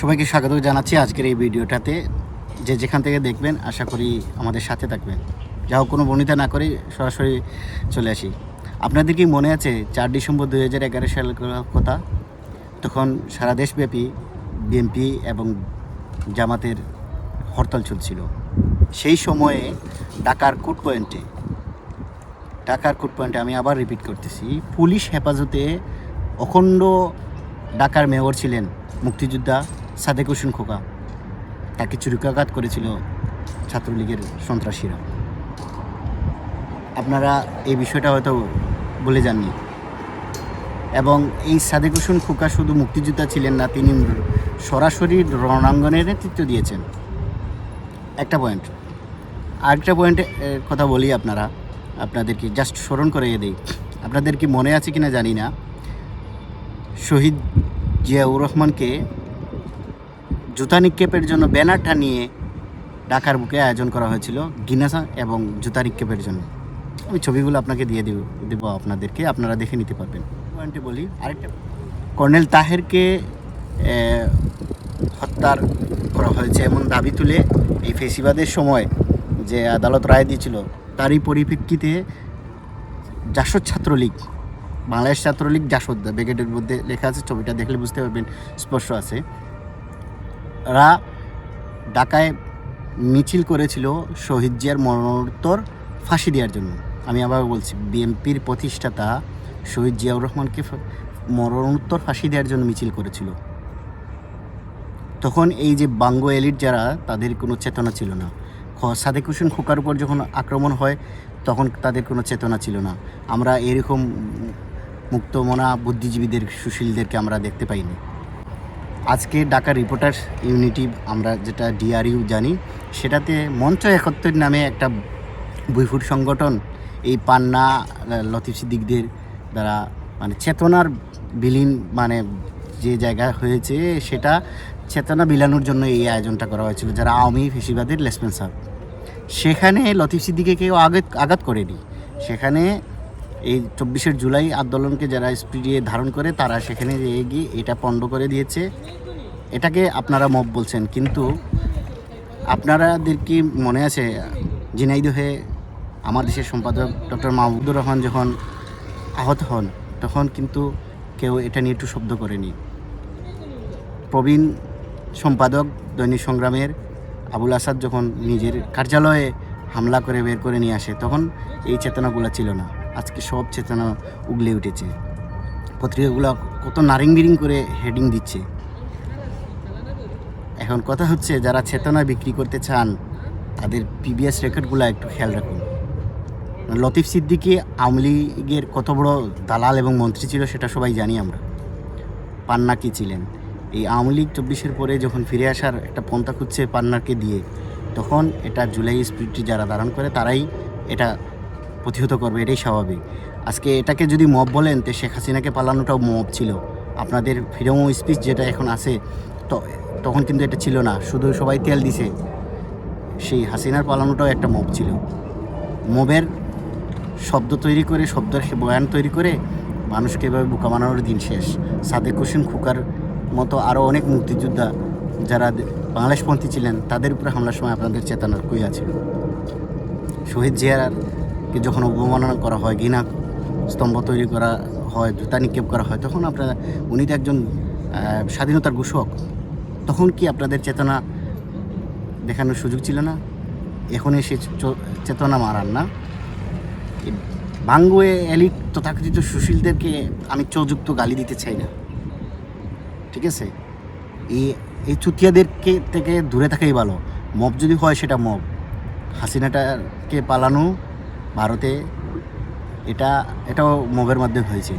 সবাইকে স্বাগত জানাচ্ছি আজকের এই ভিডিওটাতে। যে যেখান থেকে দেখবেন, আশা করি আমাদের সাথে থাকবেন। যা হোক, কোনো বর্ণিতা না করে সরাসরি চলে আসি। আপনাদের কি মনে আছে, চার ডিসেম্বর দুই হাজার এগারো সালের কথা? তখন সারা দেশব্যাপী বিএনপি এবং জামাতের হরতাল চলছিল। সেই সময়ে ঢাকার কোর্ট পয়েন্টে, ঢাকার কোর্ট পয়েন্টে আমি আবার রিপিট করতেছি, পুলিশ হেফাজতে অখণ্ড ঢাকার মেয়র ছিলেন মুক্তিযোদ্ধা সাদেক হোসেন খোকা। তাকে চুরিকাঘাত করেছিল ছাত্রলীগের সন্ত্রাসীরা। আপনারা এই বিষয়টা হয়তো বলে যাননি। এবং এই সাদেক হোসেন খোকা শুধু মুক্তিযোদ্ধা ছিলেন না, তিনি সরাসরি রণাঙ্গনের নেতৃত্ব দিয়েছেন। একটা পয়েন্ট আরেকটা পয়েন্টে কথা বলি আপনারা। আপনাদেরকে জাস্ট স্মরণ করে দিই। আপনাদের কি মনে আছে কিনা জানি না। শহীদ জিয়াউর রহমানকে জুতা নিক্ষেপের জন্য ব্যানার টানিয়ে ঢাকার বুকে আয়োজন করা হয়েছিল গিনাসা এবং জুতা নিক্ষেপের জন্য। আমি ছবিগুলো আপনাকে দিয়ে দেব, দেবো আপনাদেরকে, আপনারা দেখে নিতে পারবেন। পয়েন্টে বলি, আরেকটা কর্নেল তাহেরকে হত্যার করা হয়েছে এমন দাবি তুলে এই ফেসিবাদের সময় যে আদালত রায় দিয়েছিল, তারই পরিপ্রেক্ষিতে জাসদ ছাত্রলীগ, বাংলাদেশ ছাত্রলীগ জাসদ ব্রিগেডের মধ্যে লেখা আছে, ছবিটা দেখলে বুঝতে পারবেন, স্পষ্ট আছে। রা ঢাকায় মিছিল করেছিল শহীদ জিয়ার মরণোত্তর ফাঁসি দেওয়ার জন্য। আমি আবার বলছি, বিএনপির প্রতিষ্ঠাতা শহীদ জিয়াউর রহমানকে মরণোত্তর ফাঁসি দেওয়ার জন্য মিছিল করেছিল। তখন এই যে বাঙ্গো এলিট যারা, তাদের কোনো চেতনা ছিল না। সাদেক হোসেন খোকার উপর যখন আক্রমণ হয়, তখন তাদের কোনো চেতনা ছিল না। আমরা এরকম মুক্তমনা বুদ্ধিজীবীদের, সুশীলদেরকে আমরা দেখতে পাইনি। আজকে ঢাকা রিপোর্টার ইউনিটি, আমরা যেটা ডিআরইউ জানি, সেটাতে মঞ্চ একত্রের নামে একটা বইফুট সংগঠন, এই পান্না লতিফ সিদ্দিকদের দ্বারা মানে চেতনার বিলীন মানে যে জায়গা হয়েছে, সেটা চেতনা বিলানোর জন্য এই আয়োজনটা করা হয়েছিল, যারা আওয়ামী ফেসিবাদের লেসপেন সাহেব সেখানে লতিফ সিদ্দিকে কেউ আঘাত আঘাত করেনি। সেখানে এই চব্বিশের জুলাই আন্দোলনকে যারা স্পিডে ধারণ করে, তারা সেখানে গিয়ে এটা পণ্ড করে দিয়েছে। এটাকে আপনারা মব বলছেন, কিন্তু আপনারাদের কি মনে আছে ঝিনাইদহে আমার দেশের সম্পাদক ডক্টর মাহমুদুর রহমান যখন আহত হন, তখন কিন্তু কেউ এটা নিয়ে একটু শব্দ করেনি। প্রবীণ সম্পাদক দৈনিক সংগ্রামের আবুল আসাদ যখন নিজের কার্যালয়ে হামলা করে বের করে নিয়ে আসে, তখন এই চেতনাগুলো ছিল না। আজকে সব চেতনা উগলে উঠেছে। পত্রিকাগুলো কত নারিং বিরিং করে হেডিং দিচ্ছে। এখন কথা হচ্ছে, যারা চেতনা বিক্রি করতে চান, তাদের পিবিএস রেকর্ডগুলো একটু খেয়াল রাখুন। লতিফ সিদ্দিকি আওয়ামী লীগের কত বড় দালাল এবং মন্ত্রী ছিল সেটা সবাই জানি আমরা। পান্না কি ছিলেন? এই আওয়ামী লীগ চব্বিশের পরে যখন ফিরে আসার একটা পন্থা খুঁজছে পান্নাকে দিয়ে, তখন এটা জুলাই স্পিরিটটি যারা ধারণ করে, তারাই এটা প্রতিহত করবে, এটাই স্বাভাবিক। আজকে এটাকে যদি মব বলেন, তো শেখ হাসিনাকে পালানোটাও মব ছিল। আপনাদের ফ্রিডম অফ স্পিচ যেটা এখন আছে, তো, তখন কিন্তু এটা ছিল না। শুধু সবাই তেল দিছে। সেই হাসিনার পালানোটাও একটা মব ছিল। মবের শব্দ তৈরি করে, শব্দের বয়ান তৈরি করে, মানুষকে এভাবে বোকা বানানোর দিন শেষ। সাদেক হোসেন খুকার মতো আরও অনেক মুক্তিযোদ্ধা যারা বাংলাদেশপন্থী ছিলেন, তাদের উপরে হামলার সময় আপনাদের চেতনার কই আছে শহীদ জিয়ারকে যখন অবমাননা করা হয়, ঘৃণা স্তম্ভ তৈরি করা হয়, জুতা নিক্ষেপ করা হয়, তখন আপনারা, উনি তো একজন স্বাধীনতার ঘোষক, তখন কি আপনাদের চেতনা দেখানোর সুযোগ ছিল না? এখন এসে চেতনা মারান না? বাঙ্গুয়ে এলিট তথাকথিত সুশীলদেরকে আমি চৌযুক্ত গালি দিতে চাই না। ঠিক আছে? এই এই চুতিয়াদেরকে থেকে দূরে থাকাই ভালো। মব যদি হয় সেটা মব। হাসিনাটাকে পালানো ভারতে এটা এটাও মগের মাধ্যমে হয়েছে।